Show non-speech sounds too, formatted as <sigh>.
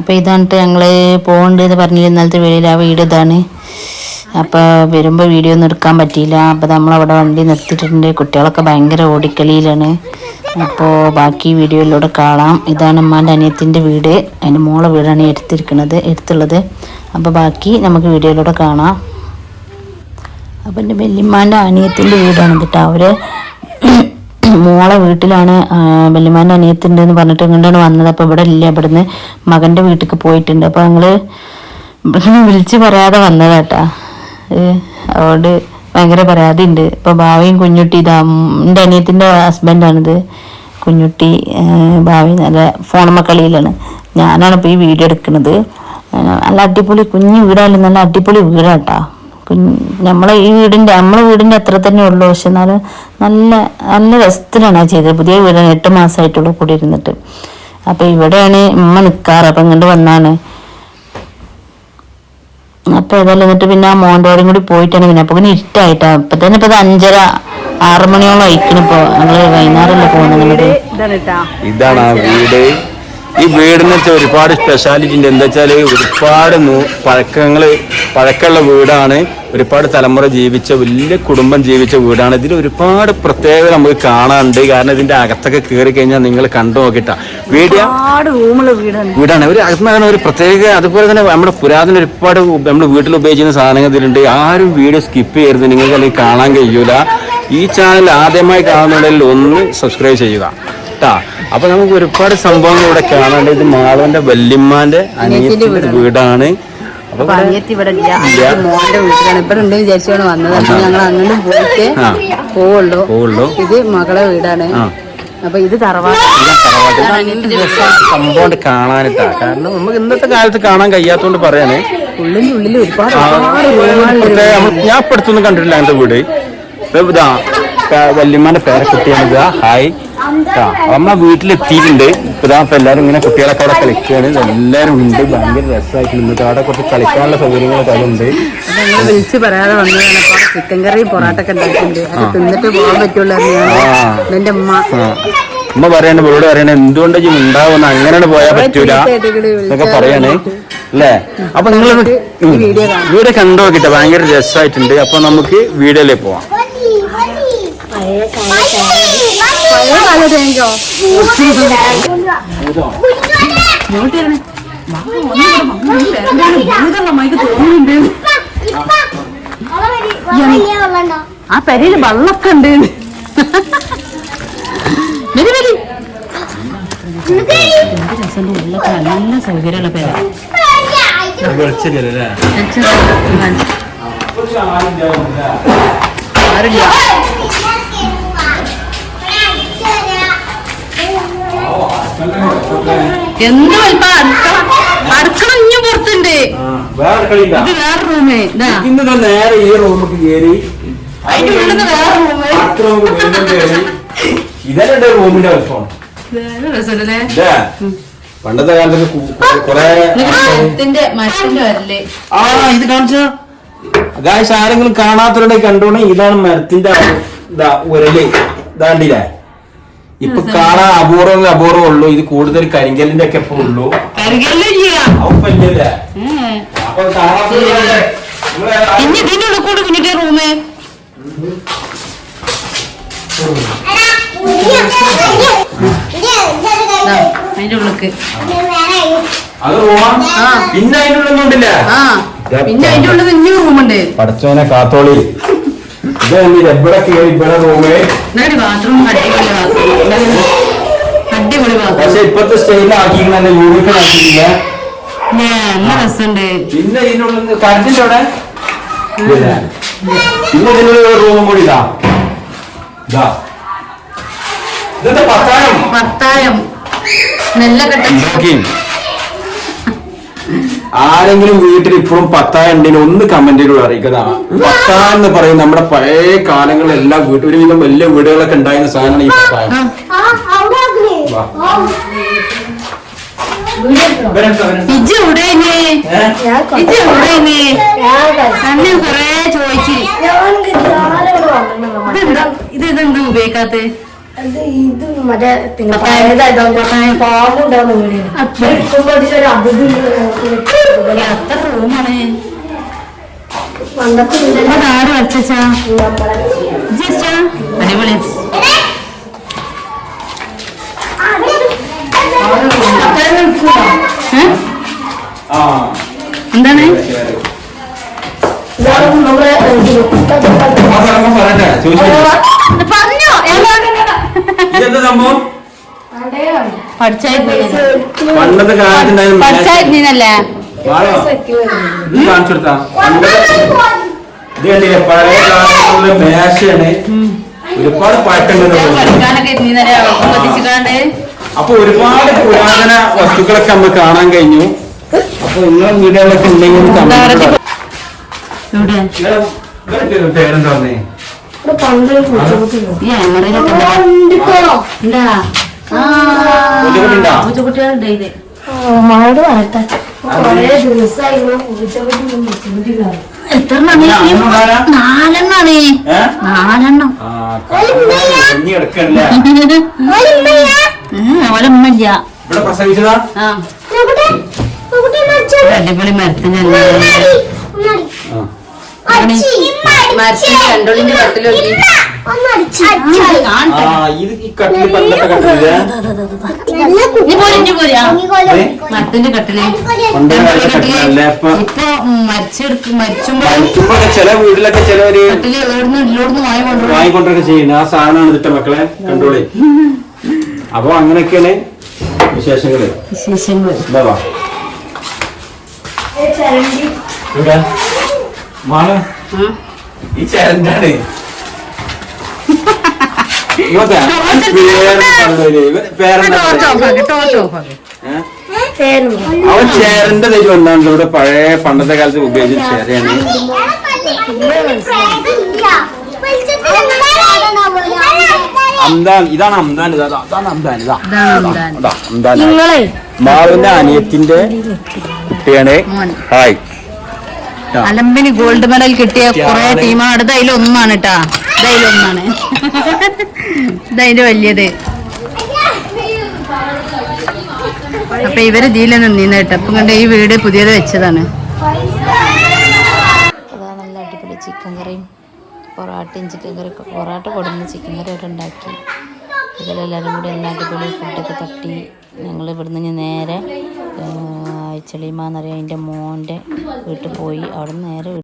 അപ്പോൾ ഇതാണ്ട് ഞങ്ങൾ പോകണ്ടെന്ന് പറഞ്ഞില്ല ഇന്നലത്തെ വീഡിയോയിൽ ആ വീട് ഇതാണ്. അപ്പോൾ വരുമ്പോൾ വീഡിയോ ഒന്നും എടുക്കാൻ പറ്റിയില്ല. അപ്പോൾ നമ്മളവിടെ വണ്ടി നിർത്തിയിട്ടുണ്ട്. കുട്ടികളൊക്കെ ഭയങ്കര ഓടിക്കളിയിലാണ്. അപ്പോൾ ബാക്കി വീഡിയോയിലൂടെ കാണാം. ഇതാണ് അമ്മാന്റെ അനിയത്തിന്റെ വീട്. അതിന്റെ മോളെ വീടാണ് എടുത്തിരിക്കുന്നത് എടുത്തുള്ളത്. അപ്പോൾ ബാക്കി നമുക്ക് വീഡിയോയിലൂടെ കാണാം. അപ്പം എന്റെ വല്യമ്മാന്റെ അനിയത്തിന്റെ വീടാണ് കേട്ടോ. അവർ മോളെ വീട്ടിലാണ് വല്യമാന്റെ അനിയത്തിന്റെ എന്ന് പറഞ്ഞിട്ട് ഇങ്ങോട്ടാണ് വന്നത്. അപ്പോൾ ഇവിടെ ഇല്ല ഇവിടുന്ന് മകന്റെ വീട്ടിലേക്ക് പോയിട്ടുണ്ട്. അപ്പോൾ ഞങ്ങൾ ഇവിടുന്ന് വിളിച്ച് പറയാതെ വന്നതാട്ടാ. അതുകൊണ്ട് ഭയങ്കര പരാതിയുണ്ട്. ഇപ്പോൾ ഭാവിയും കുഞ്ഞുട്ടി ഇതാ എന്റെ അനിയത്തിന്റെ ഹസ്ബൻഡാണിത്. കുഞ്ഞുട്ടി ഭാവി നല്ല ഫോണമ്മ കളിയിലാണ്. ഞാനാണ് ഇപ്പോൾ ഈ വീഡിയോ എടുക്കുന്നത് നല്ല അടിപൊളി കുഞ്ഞു വീടായാലും നല്ല അടിപൊളി വീടാട്ടാ. നമ്മളെ ഈ വീടിന്റെ നമ്മളെ വീടിന്റെ അത്ര തന്നെ ഉള്ളൂ. പക്ഷെ എന്നാലും നല്ല നല്ല രസത്തിലാണ് ആ ചെയ്തത്. പുതിയ വീടാണ് എട്ട് മാസമായിട്ടുള്ളൂ കൂടി ഇരുന്നിട്ട്. അപ്പൊ ഇവിടെയാണ് ഉമ്മ നിൽക്കാറ് അപ്പൊ ഇങ്ങോട്ട് വന്നാണ്. അപ്പൊ ഏതായാലും എന്നിട്ട് പിന്നെ ആ മോണ്ടോടും കൂടി പോയിട്ടാണ് പിന്നെ. അപ്പൊ പിന്നെ ഇരുട്ടായിട്ടാ. അപ്പൊ തന്നെ ഇപ്പൊ ഇത് അഞ്ചര ആറു മണിയോളം അയക്കണിപ്പോ ഞങ്ങൾ വൈകുന്നേരമല്ലേ പോകുന്നത് ഇതാണ് ആ വീട്. ഈ വീടിന് വെച്ചാൽ ഒരുപാട് സ്പെഷ്യാലിറ്റി ഉണ്ട്. എന്താ വെച്ചാൽ ഒരുപാട് പഴക്കങ്ങൾ പഴക്കമുള്ള വീടാണ്. ഒരുപാട് തലമുറ ജീവിച്ച വലിയ കുടുംബം ജീവിച്ച വീടാണ്. ഇതിൽ ഒരുപാട് പ്രത്യേകത നമുക്ക് കാണാനുണ്ട്. കാരണം ഇതിന്റെ അകത്തൊക്കെ കയറി കഴിഞ്ഞാൽ നിങ്ങൾ കണ്ടു നോക്കിട്ടാ റൂമുള്ള വീടാണ്. വീടാണ്. ഒരു അകത്തുനിന്ന് ഒരു പ്രത്യേക അതുപോലെ തന്നെ നമ്മുടെ പുരാതന ഒരുപാട് നമ്മുടെ വീട്ടിൽ ഉപയോഗിക്കുന്ന സാധനങ്ങൾ ഇതിലുണ്ട്. ആരും വീഡിയോ സ്കിപ്പ് ചെയ്യരുത്. നിങ്ങൾക്ക് അല്ലെങ്കിൽ കാണാൻ കഴിയൂല. ഈ ചാനൽ ആദ്യമായി കാണുന്നുണ്ടെങ്കിൽ ഒന്ന് സബ്സ്ക്രൈബ് ചെയ്യുക. കേട്ടാ അപ്പൊ നമുക്ക് ഒരുപാട് സംഭവങ്ങൾ ഇവിടെ കാണാണ്ട് ഇത് മാളവന്റെ വല്യമ്മാന്റെ അനിയത്തിന്റെ വീടാണ്. അപ്പൊ അപ്പൊ അനിയത്തി ഇവിടെ ഇല്ല. മോന്റെ വീട്ടിലാണ്. ഇവിടെ ഉണ്ട് വിചാരിച്ചാണ് വന്നത്. അപ്പൊ ഞങ്ങൾ അങ്ങോട്ടും പോയിട്ട് പോവുള്ളൂ. പോവുള്ളൂ. ഇത് മകളെ വീടാണ്. അപ്പൊ സംഭവം കാണാനിട്ടാ. കാരണം നമുക്ക് ഇന്നത്തെ കാലത്ത് കാണാൻ കഴിയാത്തോണ്ട് പറയാനേ ഉള്ളിന്റെ ഉള്ളിൽ ഒരുപാട് ഞാൻ ഇപ്പൊ അടുത്തൊന്നും കണ്ടിട്ടില്ല അങ്ങനത്തെ വീട്. ഇതാ വല്യമ്മാന്റെ പേരക്കുട്ടിയാണ് ഹായ് ആ അമ്മ വീട്ടിലെത്തിയിട്ടുണ്ട്. ഇപ്പൊ ഇതാ ഇപ്പൊ എല്ലാരും ഇങ്ങനെ കുട്ടികളൊക്കെ അവിടെ കളിക്കുകയാണ്. എല്ലാരും ഉണ്ട്. ഭയങ്കര രസമായിട്ടുണ്ട്. അവിടെ കുറച്ച് കളിക്കാനുള്ള സൗകര്യങ്ങളൊക്കെ അതുണ്ട്. വിളിച്ചു പറയാതെ വന്നതാണ്. ചിക്കൻ കറി പൊറാട്ടൊക്കെ ഉണ്ടാക്കിയിട്ടുണ്ട്. അത് തിന്നിട്ട് പോകാൻ പറ്റുള്ളൂ ഞാൻ എന്റെ ഉമ്മ. ആ. അമ്മ പറയണ ഇവരോട് പറയണ എന്തുകൊണ്ട് ഉണ്ടാവുന്ന അങ്ങനെയാണ് പോയാൽ പറ്റൂല. എന്നൊക്കെ പറയണേ. അല്ലേ? അപ്പൊ നിങ്ങൾ വീഡിയോ കണ്ടു നോക്കിട്ടെ. ഭയങ്കര രസമായിട്ടുണ്ട്. അപ്പൊ നമുക്ക് വീഡിയോയിലേക്ക് പോവാം. കാലത്ത് എനിക്കോ ആ പെരയിൽ വെള്ളമൊക്കെ ഉണ്ട്. വരി വരി. നല്ല സൗകര്യമുള്ള പേര. ആരില്ല എന്ത് വലിപ്പ അടുക്കള അടുക്കള ഇഞ്ഞു പുറത്തുണ്ട്. ഇത് വേറെ റൂമേ. ഇതാ. ഇന്ന് നേരെ ഈ റൂമിലേക്ക് കയറി അതിന്റെ ഉള്ളിൽ വേറെ റൂമ്. ഇതല്ലേ റൂമിന്റെ രസമല്ലേ പണ്ടത്തെ കാലത്തൊക്കെ കു- കുറെ മരത്തിന്റെ മരത്തിന്റെ ആ ഇത് കാണിച്ച? ഗായ്സ് ആരെങ്കിലും കാണാത്തവരുടെ കണ്ടോണേ. ഇതാണ് മരത്തിന്റെ ഇതാ ഉരൽ. ഇതാണ്ടില്ലേ? ഇപ്പൊ കാണാൻ അപൂർവം അപൂർവം ഉള്ളൂ. ഇത് കൂടുതൽ കരിങ്കല്ലിന്റെ ഒക്കെ ഇപ്പൊ ഉള്ളൂ. കൂടെ കുഞ്ഞിട്ട് റൂമ്. അതിന്റെ ഉള്ളിക്ക്. അത് റൂമാ? പിന്നെ അതിന്റെ ഉള്ളിൽ ഉണ്ടില്ല? ആ. പിന്നെ അതിന്റെ ഉള്ളിൽ റൂമുണ്ട്. പടച്ചോനെ കാത്തോളി. ഇത് ഇവിടെ കയറി ഇവിടെ റൂമേ. ബാത്റൂം പക്ഷെ ഇപ്പത്തെ സ്റ്റൈലിൽ ആക്കി ആക്കിയില്ല നല്ല രസമുണ്ട്. പിന്നെ ഇതിനുള്ളിൽ കറണ്ടിന്റെ അവിടെ. പിന്നെ ഇതിനുള്ളിൽ ഒരു റൂമും കൂടി ഇതാ. ഇതാ. ഇതെന്താ പത്തായം പത്തായം നല്ല ആരെങ്കിലും വീട്ടിൽ ഇപ്പോഴും പത്തായം ഉണ്ടെങ്കിൽ ഒന്ന് കമന്റിലൂടെ അറിയിക്കുക പത്തായം എന്ന് പറയും നമ്മുടെ പഴയ കാലങ്ങളിലെല്ലാം വീട്ടിൽ ഒരുവിധം വലിയ വീടുകളൊക്കെ ഉണ്ടായിരുന്ന സാധനമാണ് ഈ പത്തായം. ഇജ്ജ് ഏ? ഇജ്ജ് എവിടെയാണ് തന്നെ കൊറേ ചോദിച്ചു. ഇത് ഇതെന്താ ഉപയോഗിക്കാത്ത? അത് ഇത് മറ്റേ പിന്നെ പഴയതായതുകൊണ്ട് പാമ്പുണ്ടാവുന്ന വീടിന്. എത്ര റൂമാണ്. പണ്ടത്തെ ആറ് വച്ചാ നമ്മളെ പറഞ്ഞോ ഇതെന്താ സംഭവം? പഠിച്ചായിരുന്നു പണ്ടത്തെ കാലത്തുണ്ടായിരുന്ന പഠിച്ചായിരുന്നല്ലേ വാഴോ ഇത് കാണിച്ചു കൊടുത്താ? ഇത് കണ്ടില്ലേ? പഴയ കാലത്തുള്ള മേശയാണ്. ഒരുപാട് പാട്ടുണ്ട് അപ്പൊ ഒരുപാട് പുരാതന വസ്തുക്കളൊക്കെ നമ്മൾ കാണാൻ കഴിഞ്ഞു. അപ്പൊ നിങ്ങളെ വീടുകളൊക്കെ ഉണ്ടെങ്കിൽ പേരെന്താ പറഞ്ഞേ. ഈ അമറയിലൊക്കെ? പൂച്ചക്കുട്ടികളുണ്ട് ഇത്. പൂച്ചക്കുട്ടിയിലാണ് എത്ര? നാലെണ്ണാണ്? നാലെണ്ണം. അടിപൊളി മരത്തിനല്ലേ കട്ടിലോക്കി? മരത്തിന്റെ കട്ടിൽ. പണ്ട് രണ്ടോളി കാലത്തെ കട്ടിൽ കട്ടിലല്ലേ ഇപ്പൊ? മരിച്ചെടുക്കും മരിച്ചുമ്പോ ചില വീട്ടിലൊക്കെ ചിലവര് കട്ടിൽ എവിടുന്ന് ഇല്ലോടുന്ന് വാങ്ങിക്കൊണ്ടൊക്കെ ചെയ്യുന്നത്. ആ സാധനമാണ് ഇതിട്ട മക്കളെ കണ്ടോളി. അപ്പൊ അങ്ങനെയൊക്കെയാണ് വിശേഷങ്ങൾ. വിശേഷങ്ങൾ എന്താ ഈ ചരണ്ടാണ്? അവൻ ചേരന്റെ തൈ ഒന്നാണ് ഇവിടെ പഴയ പണ്ടത്തെ കാലത്ത് ഉപയോഗിച്ച ചേരയാണ്. അംദാൻ ഇതാണ് അംദാൻ ഇതാണ് അംദാൻ ഇതാ. അംദാൻ. ഇതാ, നിങ്ങളെ. മാവിന്റെ അനിയത്തിന്റെ കുട്ടിയാണ്. മോൻ. ഹായ്. അലമ്പിന് ഗോൾഡ് മെഡൽ കിട്ടിയ കുറെ ടീമാണ് അടുത്ത അതിലൊന്നാണ് കേട്ടാ ഇതതിലൊന്നാണ് <laughs> ഇതതിന്റെ വലിയത്. അപ്പൊ ഇവർ ജീല നിന്നീന്ന് കേട്ടോ. അപ്പൊ കണ്ട ഈ വീട് പുതിയത് വെച്ചതാണ്. അതാ നല്ല അടിപൊളി ചിക്കൻ കറിയും പൊറാട്ടയും ചിക്കൻ കറി പൊറാട്ട കൊടുന്ന് ചിക്കൻ കറി ഒക്കെ ഉണ്ടാക്കി. ഇതിലെല്ലാവരും കൂടി എല്ലാ അടിപൊളി ഫുഡൊക്കെ തട്ടി. ഞങ്ങൾ ഇവിടുന്ന് നേരെ അയച്ചളിമാന്നറിയാം എന്റെ മോന്റെ വീട്ടിൽ പോയി. അവിടെ നിന്ന് നേരെ